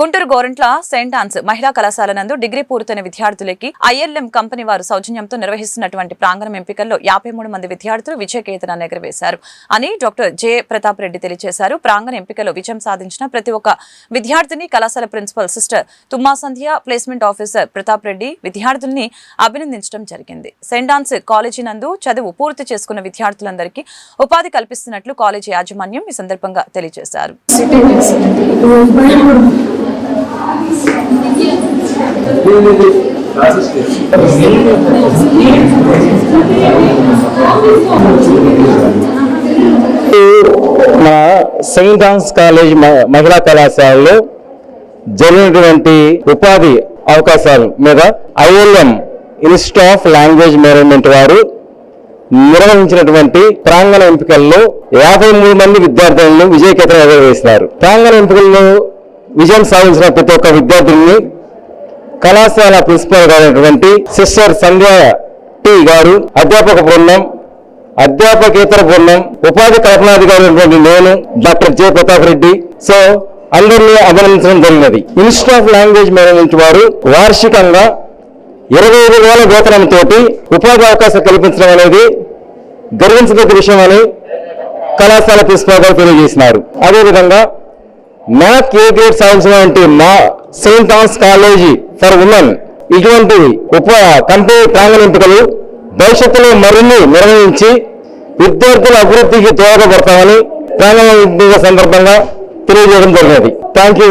Guntur Gorantla Saint Ann's మహిళా కళాశాల నందు డిగ్రీ పూర్తయిన విద్యార్థులకి ఐఎల్ఎం కంపెనీ వారు సౌజన్యంతో నిర్వహిస్తున్నటువంటి ప్రాంగణం ఎంపికల్లో యాభై మూడు మంది విద్యార్థులు విజయకేతనాన్ని ఎగరవేశారు అని డాక్టర్ జె ప్రతాప్ రెడ్డి తెలియజేశారు ప్రాంగణ ఎంపికలో విజయం సాధించిన ప్రతి ఒక్క విద్యార్థిని కళాశాల principal sister Tumma Sandhya placement officer Pratap Reddy విద్యార్థుల్ని అభినందించడం జరిగింది. సెయింట్ ఆన్స్ కాలేజీ నందు చదువు పూర్తి చేసుకున్న విద్యార్థులందరికీ ఉపాధి కల్పిస్తున్నట్లు కాలేజీ యాజమాన్యం ఈ సందర్భంగా తెలియజేశారు. మా సెయింట్ ఆన్స్ కాలేజ్ మ- మహిళా కళాశాలలో జరిగినటువంటి ఉపాధి అవకాశాల మీద ILM institute of language management వారు నిర్వహించినటువంటి ప్రాంగణ ఎంపికల్లో యాభై మూడు మంది విద్యార్థులను విజయకేతనం ఎగరవేసినారు ప్రాంగణ ఎంపికల్లో విజయం సాధించిన ప్రతి ఒక్క విద్యార్థుల్ని కళాశాల ప్రిన్సిపల్ గారైనటువంటి సిస్టర్ సంధ్య టి గారు అధ్యాపక బృందం అధ్యాపకేతర బృందం ఉపాధి కల్పనాధికారి నేను doctor J Pratap Reddy. So అందరినీ అభినందించడం జరిగినది. ఇన్స్టిట్యూట్ ఆఫ్ లాంగ్వేజ్ మేనేజ్మెంట్ వారు వార్షికంగా ఇరవై ఐదు వేల వేతనంతో ఉపాధి అవకాశం కల్పించడం అనేది గర్వించదగ్గ విషయం అని కళాశాల ప్రిన్సిపల్ గారు తెలియజేసినారు. అదేవిధంగా మా ఏ గ్రేడ్ అంటే మా saint Thomas college for women ఇటువంటి ఉప కంపెనీ ప్రాంగణ ఎంపికలు భవిష్యత్తులో మరిన్ని నిర్వహించి విద్యార్థుల అభివృద్ధికి దోహదపడతామని ప్రాంగణ ఎంపిక సందర్భంగా తెలియజేయడం జరిగినది. Thank you